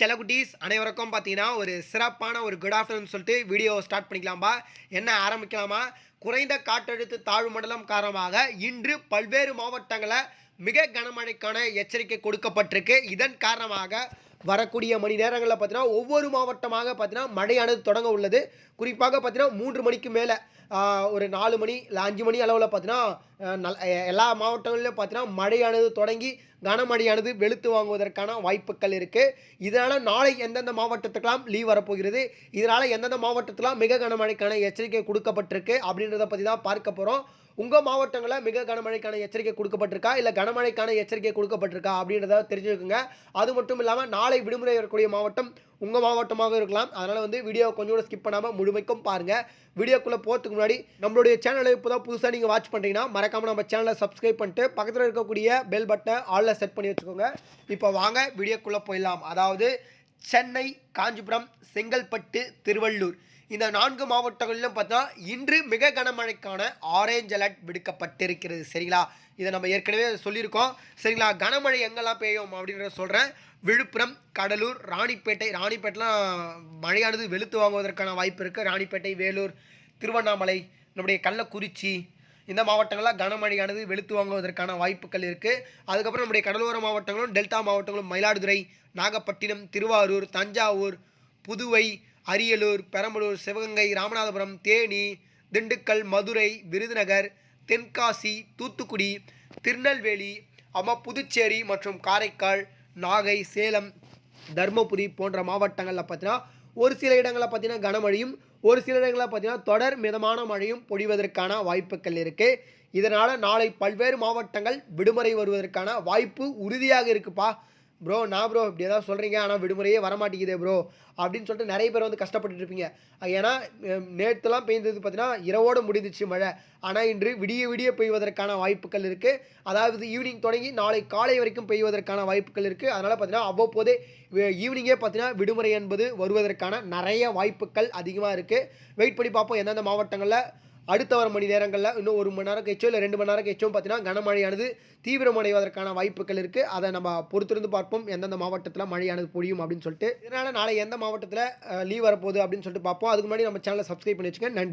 செல்லகுட்டீஸ் அனைவருக்கும் பார்த்தீங்கன்னா ஒரு சிறப்பான ஒரு குட் ஆஃப்டர்நூன் சொல்லிட்டு வீடியோ ஸ்டார்ட் பண்ணிக்கலாம்பா. என்ன ஆரம்பிக்கலாமா? குறைந்த காற்றழுத்த தாழ்வு மண்டலம் காரணமாக இன்று பல்வேறு மாவட்டங்களில் மிக கனமழைக்கான எச்சரிக்கை கொடுக்கப்பட்டிருக்கு. இதன் காரணமாக வரக்கூடிய மணி நேரங்களில் பார்த்தீங்கன்னா ஒவ்வொரு மாவட்டமாக பார்த்தீங்கன்னா மழையானது தொடங்க உள்ளது. குறிப்பாக பார்த்தீங்கன்னா மூன்று மணிக்கு மேலே ஒரு நாலு மணி இல்லை அஞ்சு மணி அளவில் பார்த்தீங்கன்னா நல் எல்லா மாவட்டங்களிலும் பார்த்தீங்கன்னா மழையானது தொடங்கி கனமழையானது வெளுத்து வாங்குவதற்கான வாய்ப்புகள் இருக்குது இதனால் நாளை எந்தெந்த மாவட்டத்துக்கெல்லாம் லீவ் வரப்போகிறது? இதனால் எந்தெந்த மாவட்டத்துலாம் மிக கனமழைக்கான எச்சரிக்கை கொடுக்கப்பட்டிருக்கு? அப்படின்றத பற்றி தான் பார்க்க போகிறோம் உங்கள் மாவட்டங்களில் மிக கனமழைக்கான எச்சரிக்கை கொடுக்கப்பட்டிருக்கா? இல்லை கனமழைக்கான எச்சரிக்கை கொடுக்கப்பட்டிருக்கா? அப்படின்றத தெரிஞ்சுக்கோங்க. அது மட்டும் இல்லாமல் நாளை விடுமுறை வரக்கூடிய மாவட்டம் உங்கள் மாவட்டமாக இருக்கலாம். அதனால் வந்து வீடியோ கொஞ்சம் கூட ஸ்கிப் பண்ணாமல் முழுமைக்கும் பாருங்கள் வீடியோக்குள்ளே போகிறதுக்கு முன்னாடி நம்மளுடைய சேனலை இப்போ தான் புதுசாக நீங்கள் வாட்ச் பண்ணுறீங்கன்னா மறக்காமல் நம்ம சேனலை சப்ஸ்கிரைப் பண்ணிட்டு பக்கத்தில் இருக்கக்கூடிய பெல் பட்டனை ஆளில் செட் பண்ணி வச்சுக்கோங்க. இப்போ வாங்க வீடியோக்குள்ளே போயிடலாம். அதாவது சென்னை காஞ்சிபுரம் செங்கல்பட்டு திருவள்ளூர். இந்த நான்கு மாவட்டங்களிலும் பார்த்தா இன்று மிக கனமழைக்கான ஆரேஞ்ச் அலர்ட் விடுக்கப்பட்டிருக்கிறது. சரிங்களா? இதை நம்ம ஏற்கனவே சொல்லியிருக்கோம். சரிங்களா? கனமழை எங்கெல்லாம் பெய்யும் அப்படின்றத சொல்கிறேன் விழுப்புரம் கடலூர் ராணிப்பேட்டை. ராணிப்பேட்டைலாம் மழையானது வெளுத்து வாங்குவதற்கான வாய்ப்பு இருக்குது ராணிப்பேட்டை வேலூர் திருவண்ணாமலை நம்முடைய கள்ளக்குறிச்சி இந்த மாவட்டங்களில் கனமழையானது வெளுத்து வாங்குவதற்கான வாய்ப்புகள் இருக்குது அதுக்கப்புறம் நம்முடைய கடலோர மாவட்டங்களும் டெல்டா மாவட்டங்களும் மயிலாடுதுறை நாகப்பட்டினம் திருவாரூர் தஞ்சாவூர் புதுவை அரியலூர் பெரம்பலூர் சிவகங்கை ராமநாதபுரம் தேனி திண்டுக்கல் மதுரை விருதுநகர் தென்காசி தூத்துக்குடி திருநெல்வேலி அம்மா புதுச்சேரி மற்றும் காரைக்கால் நாகை சேலம் தருமபுரி போன்ற மாவட்டங்களில் பார்த்தீங்கன்னா ஒரு சில இடங்களில் பார்த்தீங்கன்னா கனமழையும் ஒரு சில இடங்களில் பார்த்தீங்கன்னா தொடர் மிதமான மழையும் பொழிவதற்கான வாய்ப்புகள் இருக்குது இதனால் நாளை பல்வேறு மாவட்டங்கள் விடுமுறை வருவதற்கான வாய்ப்பு உறுதியாக இருக்குப்பா. ப்ரோ நான் ப்ரோ இப்படி ஏதாவது சொல்கிறீங்க ஆனால் விடுமுறையே வரமாட்டேங்குதே ப்ரோ அப்படின்னு சொல்லிட்டு நிறைய பேர் வந்து கஷ்டப்பட்டுட்டு இருப்பீங்க. ஏன்னா நேற்றுலாம் பெய்ந்தது பார்த்தீங்கன்னா இரவோடு முடிந்துச்சு மழை. ஆனால் இன்று விடிய விடிய பெய்வதற்கான வாய்ப்புகள் இருக்குது அதாவது ஈவினிங் தொடங்கி நாளை காலை வரைக்கும் பெய்வதற்கான வாய்ப்புகள் இருக்குது அதனால் பார்த்தீங்கன்னா அவ்வப்போதே ஈவினிங்கே பார்த்தீங்கன்னா விடுமுறை என்பது வருவதற்கான நிறைய வாய்ப்புகள் அதிகமாக இருக்குது வெயிட் பண்ணி பார்ப்போம். எந்தெந்த மாவட்டங்களில் அடுத்த வர மணி நேரங்களில் இன்னும் ஒரு மணி நேரம் கழிச்சோ இல்லை ரெண்டு மணி நேரம் கழிச்சோ பார்த்தீங்கன்னா கனமழையானது தீவிரமடைவதற்கான வாய்ப்புகள் இருக்குது அதை நம்ம பொறுத்திருந்து பார்ப்போம். எந்தெந்த மாவட்டத்தில் மழையானது பொழியும் அப்படின்னு சொல்லிட்டு. இதனால் நாளை எந்த மாவட்டத்தில் லீவ் வரப்போகுது அப்படின்னு சொல்லிட்டு பார்ப்போம். அதுக்கு முன்னாடி நம்ம சேனலை சப்ஸ்கிரைப் பண்ணி வச்சுக்கோங்க. நன்றி.